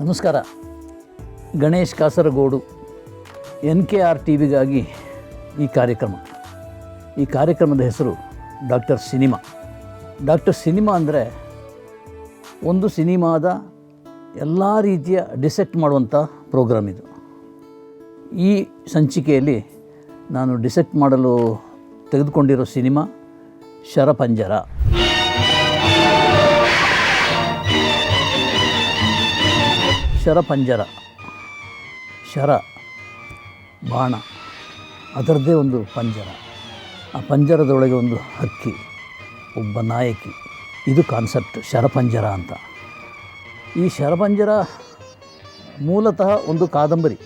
ನಮಸ್ಕಾರ. Ganesh Kasaragod N K R T ವಿಗಾಗಿ ಈ ಕಾರ್ಯಕ್ರಮ. ಈ ಕಾರ್ಯಕ್ರಮದ ಹೆಸರು ಡಾಕ್ಟರ್ ಸಿನಿಮಾ. ಡಾಕ್ಟರ್ ಸಿನಿಮಾ ಅಂದರೆ ಒಂದು ಸಿನಿಮಾದ ಎಲ್ಲ ರೀತಿಯ ಡಿಸೆಕ್ಟ್ ಮಾಡುವಂಥ ಪ್ರೋಗ್ರಾಮ್ ಇದು. ಈ ಸಂಚಿಕೆಯಲ್ಲಿ ನಾನು ಡಿಸೆಕ್ಟ್ ಮಾಡಲು ತೆಗೆದುಕೊಂಡಿರೋ ಸಿನಿಮಾ ಶರಪಂಜರ. ಶರಪಂಜರ ಶರ, ಬಾಣ, ಅದರದ್ದೇ ಒಂದು ಪಂಜರ. ಆ ಪಂಜರದೊಳಗೆ ಒಂದು ಹಕ್ಕಿ, ಒಬ್ಬ ನಾಯಕಿ. ಇದು ಕಾನ್ಸೆಪ್ಟ್ ಶರಪಂಜರ ಅಂತ. ಈ ಶರಪಂಜರ ಮೂಲತಃ ಒಂದು ಕಾದಂಬರಿ.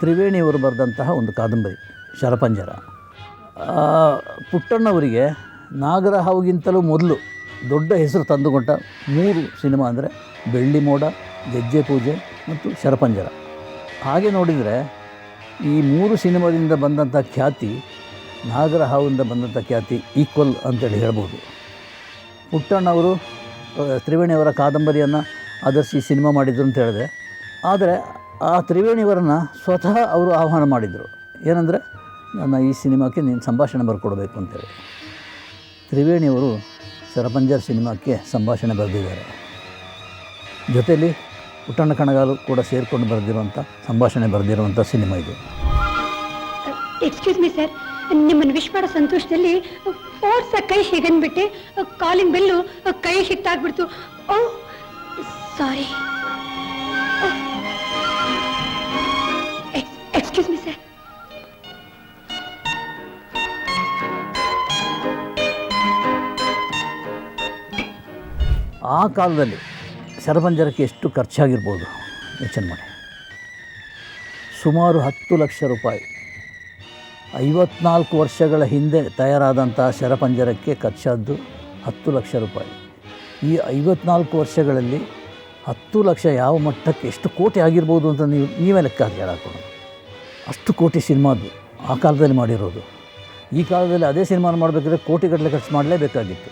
ತ್ರಿವೇಣಿಯವರು ಬರೆದಂತಹ ಒಂದು ಕಾದಂಬರಿ ಶರಪಂಜರ ಪುಟ್ಟಣ್ಣವರಿಗೆ ಪುಟ್ಟಣ್ಣವರಿಗೆ ನಾಗರಹಾವುಗಿಂತಲೂ ಮೊದಲು ದೊಡ್ಡ ಹೆಸರು ತಂದುಕೊಂಡ ಮೂರು ಸಿನಿಮಾ ಅಂದರೆ ಬೆಳ್ಳಿ ಮೋಡ ಗೆಜ್ಜೆ ಪೂಜೆ ಮತ್ತು ಶರಪಂಜರ. ಹಾಗೆ ನೋಡಿದರೆ ಈ ಮೂರು ಸಿನಿಮಾದಿಂದ ಬಂದಂಥ ಖ್ಯಾತಿ ನಾಗರಹಾವಿಂದ ಬಂದಂಥ ಖ್ಯಾತಿ ಈಕ್ವಲ್ ಅಂತೇಳಿ ಹೇಳ್ಬೋದು. ಪುಟ್ಟಣ್ಣವರು ತ್ರಿವೇಣಿಯವರ ಕಾದಂಬರಿಯನ್ನು ಆಧರಿಸಿ ಸಿನಿಮಾ ಮಾಡಿದ್ರು ಅಂತ ಹೇಳಿದೆ. ಆದರೆ ಆ ತ್ರಿವೇಣಿಯವರನ್ನು ಸ್ವತಃ ಅವರು ಆಹ್ವಾನ ಮಾಡಿದರು. ಏನಂದರೆ, ನನ್ನ ಈ ಸಿನಿಮಾಕ್ಕೆ ನೀನು ಸಂಭಾಷಣೆ ಬರ್ಕೊಡ್ಬೇಕು ಅಂತೇಳಿ ತ್ರಿವೇಣಿಯವರು ಸರಪಂಜರ್ ಸಿನಿಮಾಕ್ಕೆ ಸಂಭಾಷಣೆ ಬರೆದಿದ್ದಾರೆ. ಜೊತೆಯಲ್ಲಿ ಪುಟ್ಟಣ್ಣ ಕಣಗಾಲು ಕೂಡ ಸೇರಿಕೊಂಡು ಬರೆದಿರುವಂಥ ಸಂಭಾಷಣೆ ಬರೆದಿರುವಂಥ ಸಿನಿಮಾ ಇದು. ಎಕ್ಸ್ಕ್ಯೂಸ್ ಮೀ ಸರ್ ನಿಮ್ಮನ್ನು ವಿಶ್ ಮಾಡೋ ಸಂತೋಷದಲ್ಲಿ ಫೋರ್ಸ್ ಕೈ ಹೀಗನ್ಬಿಟ್ಟೆ ಕಾಲಿಂಗ್ ಬೆಲ್ಲು ಕೈ ಹಿಟ್ಟಾಗ್ಬಿಡ್ತು oh sorry excuse me sir ಆ ಕಾಲದಲ್ಲಿ ಶರಪಂಜರಕ್ಕೆ ಎಷ್ಟು ಖರ್ಚಾಗಿರ್ಬೋದು? ಯೋಚನೆ ಮಾಡಿ. ಸುಮಾರು ಹತ್ತು ಲಕ್ಷ ರೂಪಾಯಿ. ಐವತ್ನಾಲ್ಕು ವರ್ಷಗಳ ಹಿಂದೆ ತಯಾರಾದಂಥ ಶರಪಂಜರಕ್ಕೆ ಖರ್ಚಾದ್ದು ಹತ್ತು ಲಕ್ಷ ರೂಪಾಯಿ. ಈ ಐವತ್ನಾಲ್ಕು ವರ್ಷಗಳಲ್ಲಿ ಹತ್ತು ಲಕ್ಷ ಯಾವ ಮಟ್ಟಕ್ಕೆ ಎಷ್ಟು ಕೋಟಿ ಆಗಿರ್ಬೋದು ಅಂತ ನೀವು, ನೀವೇ ಲೆಕ್ಕ ಹಾಕಿ ಹಾಕೋಣ ಅಷ್ಟು ಕೋಟಿ ಸಿನಿಮಾದು ಆ ಕಾಲದಲ್ಲಿ ಮಾಡಿರೋದು. ಈ ಕಾಲದಲ್ಲಿ ಅದೇ ಸಿನಿಮಾನ ಮಾಡಬೇಕಾದ್ರೆ ಕೋಟಿಗಟ್ಟಲೆ ಖರ್ಚು ಮಾಡಲೇಬೇಕಾಗಿತ್ತು.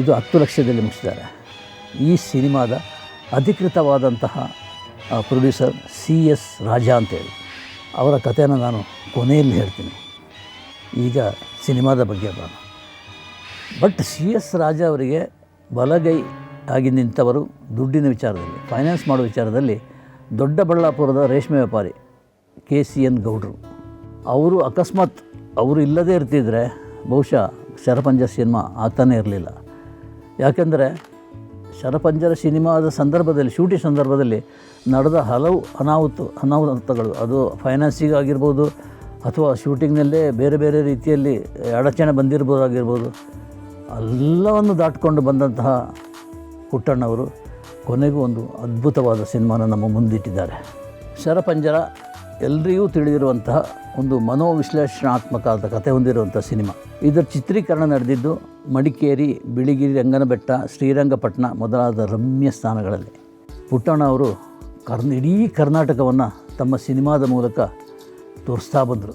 ಇದು ಹತ್ತು ಲಕ್ಷದಲ್ಲಿ ಮುಗಿಸಿದ್ದಾರೆ. ಈ ಸಿನಿಮಾದ ಅಧಿಕೃತವಾದಂತಹ ಪ್ರೊಡ್ಯೂಸರ್ ಸಿ ಎಸ್ ರಾಜಾ ಅಂತೇಳಿ. ಅವರ ಕಥೆನ ನಾನು ಕೊನೆಯಲ್ಲಿ ಹೇಳ್ತೀನಿ. ಈಗ ಸಿನಿಮಾದ ಬಗ್ಗೆ ಬರೋಣ ಬಟ್ ಸಿ ಎಸ್ ರಾಜ ಅವರಿಗೆ ಬಲಗೈ ಆಗಿ ನಿಂತವರು ದುಡ್ಡಿನ ವಿಚಾರದಲ್ಲಿ ಫೈನಾನ್ಸ್ ಮಾಡೋ ವಿಚಾರದಲ್ಲಿ ದೊಡ್ಡಬಳ್ಳಾಪುರದ ರೇಷ್ಮೆ ವ್ಯಾಪಾರಿ ಕೆ ಸಿ ಎನ್ ಗೌಡ್ರು. ಅವರು ಅಕಸ್ಮಾತ್ ಅವರು ಇಲ್ಲದೇ ಇರ್ತಿದ್ರೆ ಬಹುಶಃ ಶರಪಂಜ ಸಿನಿಮಾ ಆಗ್ತಾನೇ ಇರಲಿಲ್ಲ. ಯಾಕೆಂದರೆ ಶರಪಂಜರ ಸಿನಿಮಾದ ಸಂದರ್ಭದಲ್ಲಿ, ಶೂಟಿಂಗ್ ಸಂದರ್ಭದಲ್ಲಿ ನಡೆದ ಹಲವು ಅನಾಹುತ, ಅನಾಹುತಗಳು. ಅದು ಫೈನಾನ್ಸಿಗಾಗಿರ್ಬೋದು ಅಥವಾ ಶೂಟಿಂಗ್ನಲ್ಲೇ ಬೇರೆ ಬೇರೆ ರೀತಿಯಲ್ಲಿ ಅಡಚಣೆ ಬಂದಿರ್ಬೋದಾಗಿರ್ಬೋದು ಎಲ್ಲವನ್ನು ದಾಟಿಕೊಂಡು ಬಂದಂತಹ ಪುಟ್ಟಣ್ಣವರು ಕೊನೆಗೂ ಒಂದು ಅದ್ಭುತವಾದ ಸಿನಿಮಾನ ನಮ್ಮ ಮುಂದಿಟ್ಟಿದ್ದಾರೆ. ಶರಪಂಜರ ಎಲ್ಲರಿಗೂ ತಿಳಿದಿರುವಂತಹ ಒಂದು ಮನೋವಿಶ್ಲೇಷಣಾತ್ಮಕವಾದ ಕಥೆ ಹೊಂದಿರುವಂಥ ಸಿನಿಮಾ. ಇದರ ಚಿತ್ರೀಕರಣ ನಡೆದಿದ್ದು ಮಡಿಕೇರಿ, ಬಿಳಿಗಿರಿ, ರಂಗನಬೆಟ್ಟ ಶ್ರೀರಂಗಪಟ್ಟಣ ಮೊದಲಾದ ರಮ್ಯ ಸ್ಥಾನಗಳಲ್ಲಿ. ಪುಟ್ಟಣ್ಣ ಅವರು ಕರ್ನ, ಇಡೀ ಕರ್ನಾಟಕವನ್ನು ತಮ್ಮ ಸಿನಿಮಾದ ಮೂಲಕ ತೋರಿಸ್ತಾ ಬಂದರು.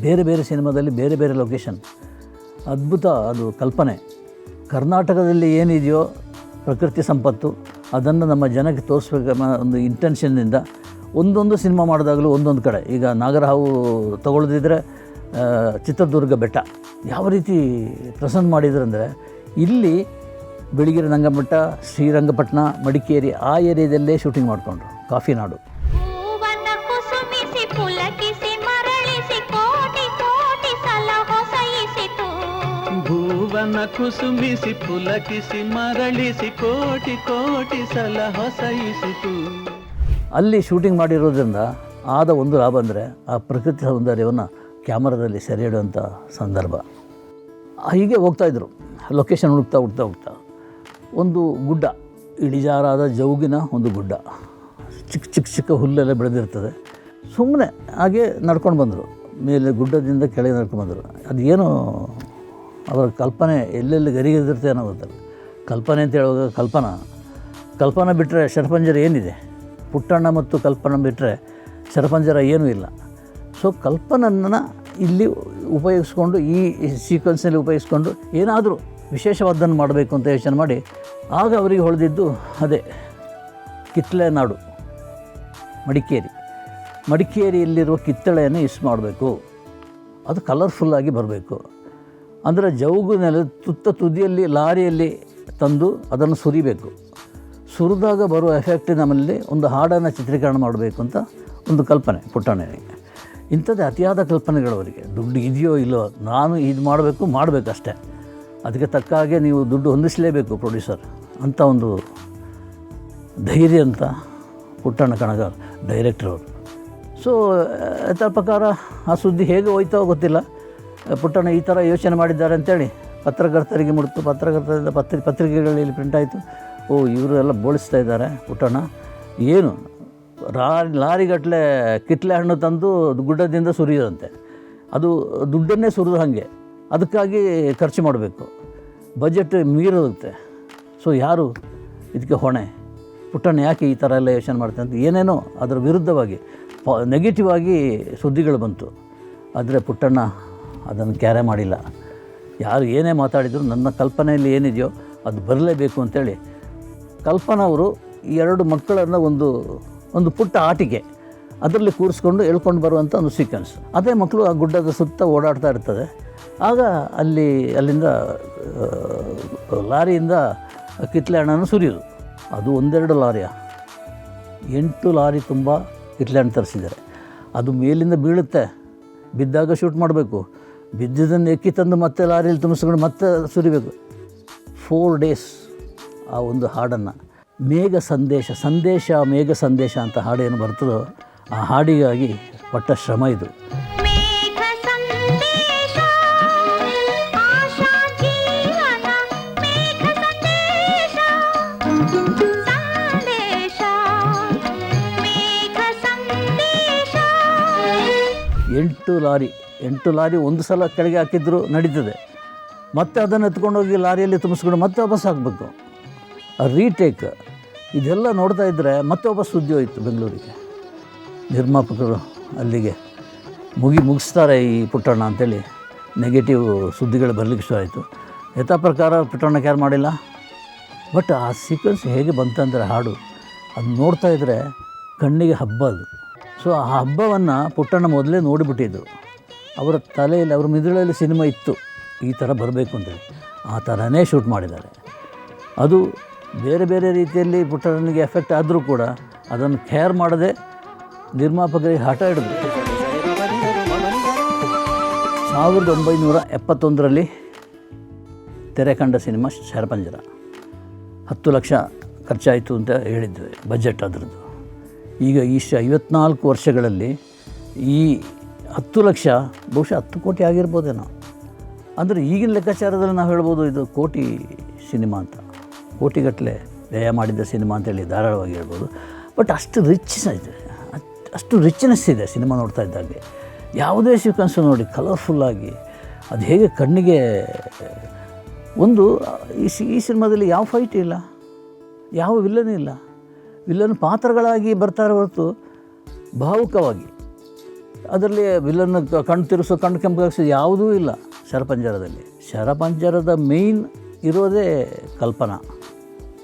ಬೇರೆ ಬೇರೆ ಸಿನಿಮಾದಲ್ಲಿ ಬೇರೆ ಬೇರೆ ಲೊಕೇಶನ್. ಅದ್ಭುತ ಅದು ಕಲ್ಪನೆ. ಕರ್ನಾಟಕದಲ್ಲಿ ಏನಿದೆಯೋ ಪ್ರಕೃತಿ ಸಂಪತ್ತು, ಅದನ್ನು ನಮ್ಮ ಜನಕ್ಕೆ ತೋರಿಸ್ಬೇಕನ್ನೋ ಒಂದು ಇಂಟೆನ್ಷನ್ನಿಂದ ಒಂದೊಂದು ಸಿನಿಮಾ ಮಾಡಿದಾಗಲೂ ಒಂದೊಂದು ಕಡೆ. ಈಗ ನಾಗರಹಾವು ತಗೊಳ್ದಿದ್ರೆ ಆ, ಚಿತ್ರದುರ್ಗ ಬೆಟ್ಟ. ಯಾವ ರೀತಿ ಪ್ರೆಸೆಂಟ್ ಮಾಡಿದ್ರಂದರೆ ಇಲ್ಲಿ ಬೆಳಗಿರಿ ರಂಗಮಠ ಶ್ರೀರಂಗಪಟ್ಟಣ ಮಡಿಕೇರಿ ಆ ಏರಿಯಾದಲ್ಲೇ ಶೂಟಿಂಗ್ ಮಾಡಿಕೊಂಡ್ರು ಕಾಫಿ ನಾಡು ಹೂವನ್ನ ಕುಸುಮಿಸಿ ಪುಲಕಿಸಿ ಮರಳಿಸಿ ಕೋಟಿ ಕೋಟಿ ಸಲ ಹೊಸಯಿಸಿತು. ಭುವನ ಕುಸುಮಿಸಿ ಪುಲಕಿಸಿ ಮರಳಿಸಿ ಕೋಟಿ ಕೋಟಿ ಸಲ ಹೊಸಯಿಸಿತು. ಅಲ್ಲಿ ಶೂಟಿಂಗ್ ಮಾಡಿರೋದ್ರಿಂದ ಆದ ಒಂದು ಲಾಭ ಅಂದರೆ ಆ ಪ್ರಕೃತಿ ಸೌಂದರ್ಯವನ್ನು ಕ್ಯಾಮರಾದಲ್ಲಿ ಸೆರೆ ಹಿಡುವಂಥ ಸಂದರ್ಭ. ಹೀಗೆ ಹೋಗ್ತಾಯಿದ್ರು ಲೊಕೇಶನ್ ಹುಡುಕ್ತಾ ಹುಡ್ತಾ ಹುಡ್ತಾ ಒಂದು ಗುಡ್ಡ, ಇಳಿಜಾರಾದ ಜೌಗಿನ ಒಂದು ಗುಡ್ಡ. ಚಿಕ್ಕ ಚಿಕ್ಕ ಚಿಕ್ಕ ಹುಲ್ಲೆಲ್ಲ ಬೆಳೆದಿರ್ತದೆ. ಸುಮ್ಮನೆ ಹಾಗೆ ನಡ್ಕೊಂಡು ಬಂದರು. ಮೇಲೆ ಗುಡ್ಡದಿಂದ ಕೆಳಗೆ ನಡ್ಕೊಂಡು ಬಂದರು. ಅದೇನು ಅವರ ಕಲ್ಪನೆ ಎಲ್ಲೆಲ್ಲಿ ಗರಿಗೆದಿರುತ್ತೆ ಅನ್ನೋ ಗೊತ್ತಲ್ಲ. ಕಲ್ಪನೆ ಅಂತ ಹೇಳುವಾಗ ಕಲ್ಪನಾ. ಕಲ್ಪನಾ ಬಿಟ್ಟರೆ ಶರಪಂಜರ ಏನಿದೆ? ಪುಟ್ಟಣ್ಣ ಮತ್ತು ಕಲ್ಪನ ಬಿಟ್ಟರೆ ಸರಪಂಜರ ಏನೂ ಇಲ್ಲ. ಸೊ ಕಲ್ಪನನ್ನು ಇಲ್ಲಿ ಉಪಯೋಗಿಸ್ಕೊಂಡು, ಈ ಸೀಕ್ವೆನ್ಸಲ್ಲಿ ಉಪಯೋಗಿಸ್ಕೊಂಡು ಏನಾದರೂ ವಿಶೇಷವಾದ್ದನ್ನು ಮಾಡಬೇಕು ಅಂತ ಯೋಚನೆ ಮಾಡಿ, ಆಗ ಅವರಿಗೆ ಹೊಳೆದಿದ್ದು ಅದೇ ಕಿತ್ತಳೆ ನಾಡು ಮಡಿಕೇರಿ. ಮಡಿಕೇರಿಯಲ್ಲಿರುವ ಕಿತ್ತಳೆಯನ್ನು ಯೂಸ್ ಮಾಡಬೇಕು. ಅದು ಕಲರ್ಫುಲ್ಲಾಗಿ ಬರಬೇಕು. ಅಂದರೆ ಜೌಗು ನೆಲ ತುತ್ತ ತುದಿಯಲ್ಲಿ, ಲಾರಿಯಲ್ಲಿ ತಂದು ಅದನ್ನು ಸುರಿಬೇಕು. ಸುರಿದಾಗ ಬರುವ ಎಫೆಕ್ಟ್ ನಮ್ಮಲ್ಲಿ ಒಂದು ಹಾಡನ್ನು ಚಿತ್ರೀಕರಣ ಮಾಡಬೇಕು ಅಂತ ಒಂದು ಕಲ್ಪನೆ ಪುಟ್ಟಣ್ಣನಿಗೆ. ಇಂಥದ್ದೇ ಅತಿಯಾದ ಕಲ್ಪನೆಗಳು ಅವರಿಗೆ ದುಡ್ಡು ಇದೆಯೋ ಇಲ್ಲೋ ನಾನು ಇದು ಮಾಡಬೇಕು ಮಾಡಬೇಕಷ್ಟೇ ಅದಕ್ಕೆ ತಕ್ಕ ಹಾಗೆ ನೀವು ದುಡ್ಡು ಹೊಂದಿಸಲೇಬೇಕು ಪ್ರೊಡ್ಯೂಸರ್ ಅಂತ ಒಂದು ಧೈರ್ಯ ಅಂತ ಪುಟ್ಟಣ್ಣ ಕಣಗಾರ್ ಡೈರೆಕ್ಟರ್ ಅವರು. ಸೊ ಅದರ ಪ್ರಕಾರ ಆ ಸುದ್ದಿ ಹೇಗೆ ಹೋಯ್ತೋ ಗೊತ್ತಿಲ್ಲ. ಪುಟ್ಟಣ್ಣ ಈ ಥರ ಯೋಚನೆ ಮಾಡಿದ್ದಾರೆ ಅಂತೇಳಿ ಪತ್ರಕರ್ತರಿಗೆ ಮುಡ್ತು ಪತ್ರಕರ್ತರಿಂದ ಪತ್ರಿ, ಪತ್ರಿಕೆಗಳಲ್ಲಿ ಪ್ರಿಂಟ್ ಆಯಿತು. ಓ, ಇವರು ಎಲ್ಲ ಬೋಳಿಸ್ತಾ ಇದ್ದಾರೆ, ಪುಟ್ಟಣ್ಣ. ಏನು ಲಾರಿ ಲಾರಿಗಟ್ಟಲೆ ಕಿತ್ಲೆ ಹಣ್ಣು ತಂದು ಗುಡ್ಡದಿಂದ ಸುರಿಯೋದಂತೆ. ಅದು ದುಡ್ಡನ್ನೇ ಸುರಿದು ಹಾಗೆ. ಅದಕ್ಕಾಗಿ ಖರ್ಚು ಮಾಡಬೇಕು. ಬಜೆಟ್ ಮೀರೋಗುತ್ತೆ ಸೊ, ಯಾರು ಇದಕ್ಕೆ ಹೊಣೆ? ಪುಟ್ಟಣ್ಣ ಯಾಕೆ ಈ ಥರ ಎಲ್ಲ ಯೋಚನೆ ಮಾಡ್ತಾನೆ ಅಂತ ಏನೇನೋ ಅದರ ವಿರುದ್ಧವಾಗಿ ನೆಗೆಟಿವ್ ಆಗಿ ಸುದ್ದಿಗಳು ಬಂತು. ಆದರೆ ಪುಟ್ಟಣ್ಣ ಅದನ್ನು ಕ್ಯಾರೆ ಮಾಡಿಲ್ಲ. ಯಾರು ಏನೇ ಮಾತಾಡಿದರೂ ನನ್ನ ಕಲ್ಪನೆಯಲ್ಲಿ ಏನಿದೆಯೋ ಅದು ಬರಲೇಬೇಕು ಅಂತೇಳಿ ಕಲ್ಪನಾ ಅವರು ಎರಡು ಮಕ್ಕಳನ್ನು ಒಂದು ಒಂದು ಪುಟ್ಟ ಆಟಿಗೆ ಅದರಲ್ಲಿ ಕೂರಿಸ್ಕೊಂಡು ಎಳ್ಕೊಂಡು ಬರುವಂಥ ಒಂದು ಸೀಕ್ವೆನ್ಸ್ ಅದೇ ಮಕ್ಕಳು ಆ ಗುಡ್ಡದ ಸುತ್ತ ಓಡಾಡ್ತಾ ಇರ್ತದೆ. ಆಗ ಅಲ್ಲಿ, ಅಲ್ಲಿಂದ ಲಾರಿಯಿಂದ ಕಿತ್ಲೆ ಹಣ್ಣನ್ನು ಸುರಿಯೋದು. ಅದು ಒಂದೆರಡು ಲಾರಿಯ. ಎಂಟು ಲಾರಿ ತುಂಬ ಕಿತ್ಲೆ ಹಣ್ಣು ತರಿಸಿದ್ದಾರೆ. ಅದು ಮೇಲಿಂದ ಬೀಳುತ್ತೆ. ಬಿದ್ದಾಗ ಶೂಟ್ ಮಾಡಬೇಕು. ಬಿದ್ದಿದ್ದನ್ನು ಎಕ್ಕಿ ತಂದು ಮತ್ತೆ ಲಾರಿಯಲ್ಲಿ ತುಂಬಿಸ್ಕೊಂಡು ಮತ್ತೆ ಸುರಿಬೇಕು. ಫೋರ್ ಡೇಸ್ ಆ ಒಂದು ಹಾಡನ್ನು. ಮೇಘ ಸಂದೇಶ ಸಂದೇಶ ಮೇಘ ಸಂದೇಶ ಅಂತ ಹಾಡು ಏನು ಬರ್ತದೋ ಆ ಹಾಡಿಗಾಗಿ ಪಟ್ಟ ಶ್ರಮ ಇದು. ಎಂಟು ಲಾರಿ ಎಂಟು ಲಾರಿ ಒಂದು ಸಲ ಕೆಳಗೆ ಹಾಕಿದ್ರು ನಡೀತದೆ. ಮತ್ತೆ ಅದನ್ನು ಎತ್ಕೊಂಡೋಗಿ ಲಾರಿಯಲ್ಲಿ ತುಂಬಿಸ್ಕೊಂಡು ಮತ್ತೆ ವಾಪಸ್ ಹಾಕಬೇಕು. ರೀಟೇಕ್ ಇದೆಲ್ಲ ನೋಡ್ತಾ ಇದ್ದರೆ ಮತ್ತೆ ವಾಪಸ್ ಸುದ್ದಿ ಹೋಯಿತು ಬೆಂಗಳೂರಿಗೆ. ನಿರ್ಮಾಪಕರು ಅಲ್ಲಿಗೆ ಮುಗಿ ಮುಗಿಸ್ತಾರೆ ಈ ಪುಟ್ಟಣ್ಣ ಅಂತೇಳಿ. ನೆಗೆಟಿವ್ ಸುದ್ದಿಗಳು ಬರಲಿಕ್ಕೆ ಶುರು ಆಯಿತು. ಯಥಾ ಪ್ರಕಾರ ಪುಟ್ಟಣ್ಣ ಯಾರು ಮಾಡಿಲ್ಲ. ಬಟ್ ಆ ಸೀಕ್ವೆನ್ಸ್ ಹೇಗೆ ಬಂತಂದರೆ ಹಾಡು. ಅದು ನೋಡ್ತಾ ಇದ್ದರೆ ಕಣ್ಣಿಗೆ ಹಬ್ಬ ಅದು. ಸೊ ಆ ಹಬ್ಬವನ್ನು ಪುಟ್ಟಣ್ಣ ಮೊದಲೇ ನೋಡಿಬಿಟ್ಟಿದ್ದು. ಅವರ ತಲೆಯಲ್ಲಿ, ಅವ್ರ ಮಿದುಳಲ್ಲಿ ಸಿನಿಮಾ ಇತ್ತು. ಈ ಥರ ಬರಬೇಕು ಅಂತೇಳಿ. ಆ ಥರನೇ ಶೂಟ್ ಮಾಡಿದ್ದಾರೆ. ಅದು ಬೇರೆ ಬೇರೆ ರೀತಿಯಲ್ಲಿ ಪುಟ್ಟಣ್ಣನಿಗೆ ಎಫೆಕ್ಟ್ ಆದರೂ ಕೂಡ ಅದನ್ನು ಕೇರ್ ಮಾಡದೆ ನಿರ್ಮಾಪಕರಿಗೆ ಹಠ ಹಿಡಿದ್ರು ಸಾವಿರದ ಒಂಬೈನೂರ ಎಪ್ಪತ್ತೊಂದರಲ್ಲಿ ತೆರೆ ಕಂಡ ಸಿನಿಮಾ ಶರಪಂಜರ. ಹತ್ತು ಲಕ್ಷ ಖರ್ಚಾಯಿತು ಅಂತ ಹೇಳಿದ್ವಿ ಬಜೆಟ್ ಅದರದ್ದು. ಈಗ ಇಷ್ಟು ಐವತ್ನಾಲ್ಕು ವರ್ಷಗಳಲ್ಲಿ ಈ ಹತ್ತು ಲಕ್ಷ, ಬಹುಶಃ ಹತ್ತು ಕೋಟಿ ಆಗಿರ್ಬೋದೇನೋ. ಅಂದರೆ ಈಗಿನ ಲೆಕ್ಕಾಚಾರದಲ್ಲಿ ನಾವು ಹೇಳ್ಬೋದು ಇದು ಕೋಟಿ ಸಿನಿಮಾ ಅಂತ. ಕೋಟಿಗಟ್ಟಲೆ ವ್ಯಯ ಮಾಡಿದ್ದ ಸಿನಿಮಾ ಅಂತೇಳಿ ಧಾರಾಳವಾಗಿ ಹೇಳ್ಬೋದು. ಬಟ್ ಅಷ್ಟು ರಿಚ್ ಇದೆ. ಅಷ್ಟ್- ರಿಚ್ನೆಸ್ ಇದೆ ಸಿನಿಮಾ ನೋಡ್ತಾ ಇದ್ದಾಗೆ. ಯಾವುದೇ ಸೀಕ್ವೆನ್ಸ್ ನೋಡಿ ಕಲರ್ಫುಲ್ಲಾಗಿ ಅದು ಹೇಗೆ ಕಣ್ಣಿಗೆ, ಒಂದು, ಈ ಸಿ, ಈ ಸಿನಿಮಾದಲ್ಲಿ ಯಾವ ಫೈಟ್ ಇಲ್ಲ? ಯಾವ ವಿಲ್ಲನ್ ಇಲ್ಲ? ವಿಲ್ಲನ್ ಪಾತ್ರಗಳಾಗಿ ಬರ್ತಾರೆ ಹೊರತು ಭಾವುಕವಾಗಿ. ಅದರಲ್ಲಿ ವಿಲನ್ ಕ- ಕಣ್ಣು ತಿರುಗಿಸೋ ಕಣ್ಣು ಕೆಂಪು ಯಾವುದೂ ಇಲ್ಲ. ಶರಪಂಜರದಲ್ಲಿ. ಶರಪಂಜರದ ಮೇಯ್ನ್ ಇರೋದೇ ಕಲ್ಪನಾ.